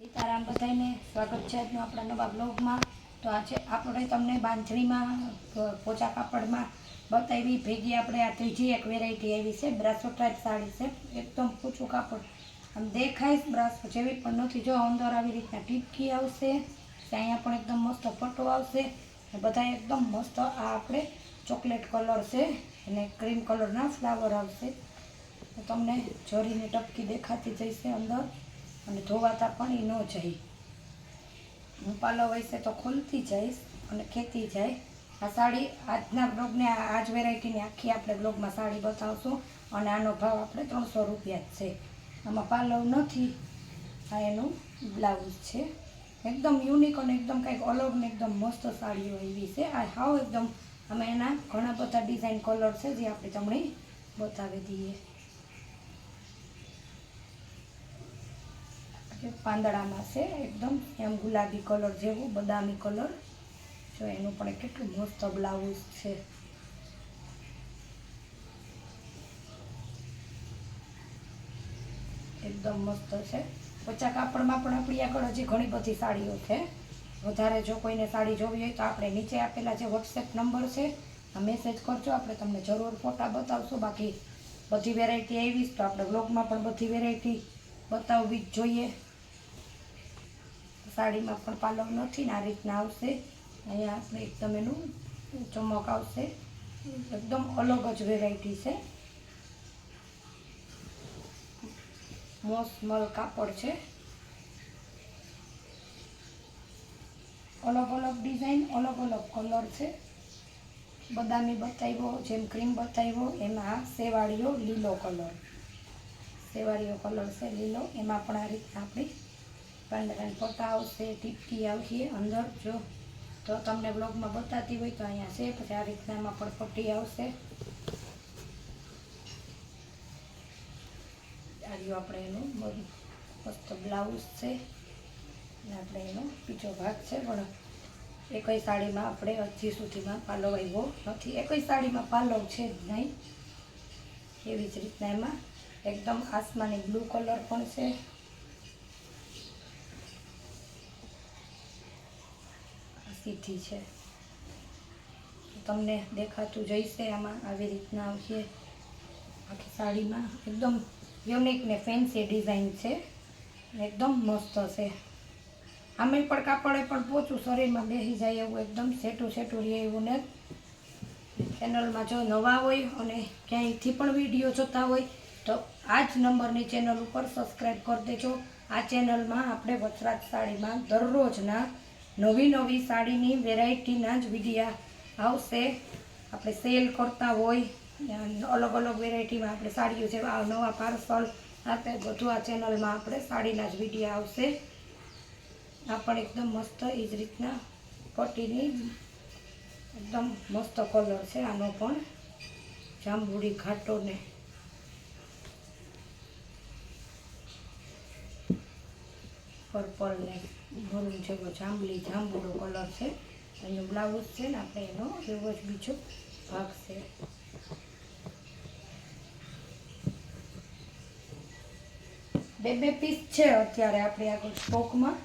રામ બધાને સ્વાગત છે આજનો આપણા નવા બ્લોગમાં. તો આજે આપણે તમને બાંધણીમાં પોચા કાપડમાં બતાવી ભેગી આપણે આ ત્રીજી એક વેરાયટી આવી છે બ્રાસો ટાઈપ સાડી છે. એકદમ પૂછું કાપડ. આમ દેખાય બ્રાસો જેવી પણ નથી. જો અંદર આવી રીતના ટીપકી આવશે અહીંયા પણ એકદમ મસ્ત ફોટો આવશે. બધા એકદમ મસ્ત આ આપણે ચોકલેટ કલર છે અને ક્રીમ કલરના ફ્લાવર આવશે. તમને જરીને ટપકી દેખાતી જશે અંદર. અને ધોવાતા પણ એ ન જાય હું પાલો વૈસે તો ખોલતી જઈશ અને ખેતી જાય. આ સાડી, આજના બ્લોગને આ આજ વેરાયટીની આખી આપણે બ્લોગમાં સાડી બતાવશું. અને આનો ભાવ આપણે ત્રણસો રૂપિયા જ છે. આમાં પાલવ નથી. આ એનું બ્લાઉઝ છે. એકદમ યુનિક અને એકદમ કંઈક અલગ ને એકદમ મસ્ત સાડીઓ એવી છે. આ હાવ એકદમ અમે એના ઘણા બધા ડિઝાઇન કલર છે જે આપણે તમને બતાવી દઈએ. પાંદડામાં છે એકદમ એમ ગુલાબી કલર જેવું, બદામી કલર. જો એનું પણ કેટલું મસ્ત બ્લાઉઝ છે. એકદમ મસ્ત છે. પચા કાપડમાં પણ આપણી આગળ હજી ઘણી બધી સાડીઓ છે. વધારે જો કોઈને સાડી જોવી હોય તો આપણે નીચે આપેલા જે વોટ્સએપ નંબર છે મેસેજ કરજો. આપણે તમને જરૂર ફોટા બતાવશું. બાકી બધી વેરાયટી આવી તો આપણે બ્લોગમાં પણ બધી વેરાયટી બતાવવી જ જોઈએ. સાડીમાં પણ પાલવ નથી ને આ રીતના આવશે. અહીંયા આપણે એકદમ એનું ચમક આવશે. એકદમ અલગ જ વેરાયટી છે. મોસમલ કાપડ છે. અલગ અલગ ડિઝાઇન અલગ અલગ કલર છે. બદામી બતાવ્યો, જેમ ક્રીમ બતાવ્યો, એમાં સેવાળીઓ લીલો કલર સેવાળીઓ કલર છે લીલો, એમાં પણ આ રીતના આપણી પાંદડાની ફોટા આવશે ટીપકી આવશે અંદર જો. તો તમને બ્લોગમાં બતાતી હોય તો અહીંયા છે, પછી આ રીતના એમાં પણ પટ્ટી આવશે આ આપણે એનું બધું મસ્ત બ્લાઉઝ છે. આપણે એનો બીજો ભાગ છે, પણ એકય સાડીમાં આપણે હજી સુધીમાં પાલવ આવ્યો નથી. એકય સાડીમાં પાલવ છે જ નહીં. એવી જ રીતના એમાં. એકદમ આસમાની બ્લુ કલર પણ છે. સીધી છે. તમને દેખાતું જઈશે આમાં આવી રીતના આવશે. આખી સાડીમાં એકદમ યુનિક ને ફેન્સી ડિઝાઇન છે. એકદમ મસ્ત છે આમે પણ કાપડે પણ પોચું શરીરમાં બેસી જાય એવું એકદમ સેટું સેટું રહે એવું ને ચેનલમાં જો નવા હોય અને ક્યાંયથી પણ વીડિયો જોતા હોય, તો આ જ નંબરની ચેનલ ઉપર સબસ્ક્રાઈબ કરી દેજો. આ ચેનલમાં આપણે વચરાજ સાડીમાં દરરોજના નવી નવી સાડીની વેરાયટીના જ વિડીયા આવશે. આપણે સેલ કરતા હોય અલગ અલગ વેરાયટીમાં આપણે સાડીઓ જેવા આ નવા પાર્સલ આપણે બધું આ ચેનલમાં આપણે સાડીના જ વિડીયા આવશે. આ પણ એકદમ મસ્ત એ જ રીતના પટ્ટીની, એકદમ મસ્ત કલર છે આનો પણ. જાંબુડી ઘાટો ને. પર્પલ ને. મરૂન જેવો જાંબલી જાંબુડો કલર છે. એનું બ્લાઉઝ છે ને આપણે એનો, એવો જ બીજો ભાગ છે. બે બે પીસ છે અત્યારે આપણી આગળ સ્ટોકમાં.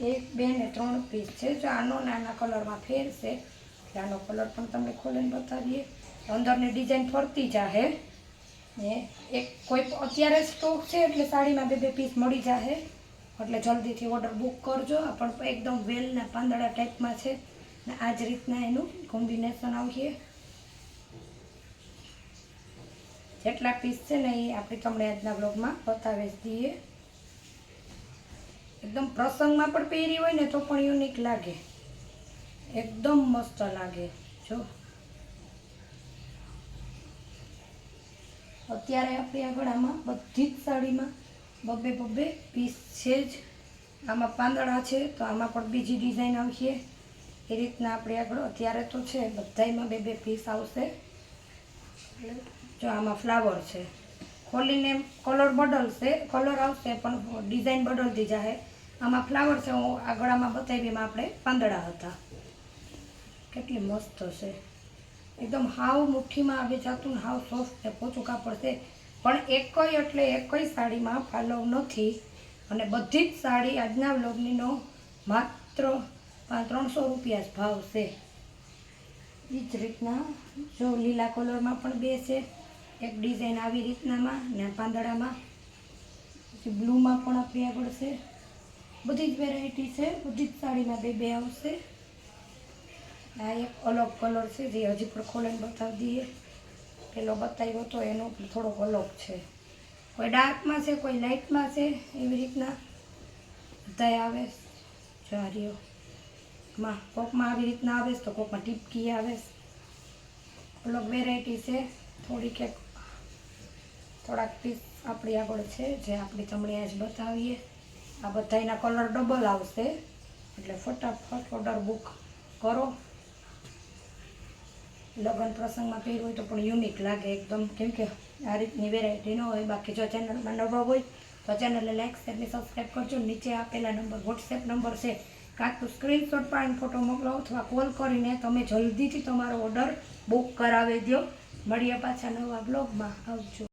એક, બે ને ત્રણ પીસ છે. જો આનો નાના કલરમાં ફેર છે, એટલે આનો કલર પણ તમને ખોલીને બતાવીએ. અંદરની ડિઝાઇન ફરતી જાહે. ને એક કોઈ અત્યારે સ્ટોક છે એટલે સાડીમાં બે બે પીસ મળી જાહે. એટલે જલ્દીથી ઓર્ડર બુક કરજો. પણ એકદમ વેલના પાંદડા ટાઈપમાં છે. ને આ જ રીતના એનું કોમ્બિનેશન આવશે. જેટલા પીસ છે ને એ આપણે તમને આજના બ્લોગમાં બતાવી દઈએ. એકદમ પ્રસંગમાં પણ પહેરી હોય ને તો પણ યુનિક લાગે. એકદમ મસ્ત લાગે. જો. અત્યારે આપણી આગળ આમાં બધી જ સાડીમાં બબ્બે બબ્બે પીસ છે જ. આમાં પાંદડા છે, તો આમાં પણ બીજી ડિઝાઇન આવશે. એ રીતના આપણે આગળ અત્યારે તો છે, બધાયમાં બે બે પીસ આવશે. જો આમાં ફ્લાવર છે. ખોલીને કલર બદલશે કલર આવશે, પણ ડિઝાઇન બદલતી જાય આમાં ફ્લાવર છે, હું આગળ આમાં બતાવી, એમાં આપણે પાંદડા હતા. કેટલી મસ્ત છે. એકદમ હાવ મુઠ્ઠીમાં આવી જતું હાવ સોફ્ટ ને પોચું કાપડ છે. પણ એકય એટલે એકય સાડીમાં પાલવ નથી. અને બધી જ સાડી આજના વ્લોગનીનો માત્ર ત્રણસો રૂપિયા જ ભાવ છે. એ જ રીતના જો લીલા કલરમાં પણ બે છે એક ડિઝાઇન આવી રીતનામાં ને પાંદડામાં. પછી બ્લુમાં પણ આપણી આગળ છે. બધી જ વેરાયટી છે, બધી જ સાડીમાં બે બે આવશે. આ એક અલગ કલર છે, જે હજી પણ ખોલીને બતાવી દઈએ. પેલો બતાવ્યો હતો એનો થોડોક અલગ છે. કોઈ ડાર્કમાં છે, કોઈ લાઇટમાં છે, એવી રીતના બધાય આવે. જારીઓ માં, કોકમાં આવી રીતના આવે તો કોકમાં ટીપકી આવે અલગ વેરાયટી છે. થોડીક એક, થોડાક પીસ આપણી આગળ છે, જે આપણી ચમડી આજ બતાવીએ. આ બધાયના કલર ડબલ આવશે. એટલે ફટાફટ ઓર્ડર બુક કરો. લગ્ન પ્રસંગમાં પહેર્યું હોય તો પણ યુનિક લાગે એકદમ. કેમ કે આ રીતની વેરાયટી ન હોય. બાકી જો ચેનલમાં નવા હોય તો ચેનલને લાઈક શેર ને સબસ્ક્રાઈબ કરજો. નીચે આપેલા નંબર વોટ્સએપ નંબર છે. કાં તો સ્ક્રીનશોટ પાડીને ફોટો મોકલો અથવા કોલ કરીને તમે જલ્દીથી તમારો ઓર્ડર બુક કરાવી દો મળીએ પાછા નવા બ્લોગમાં આવજો.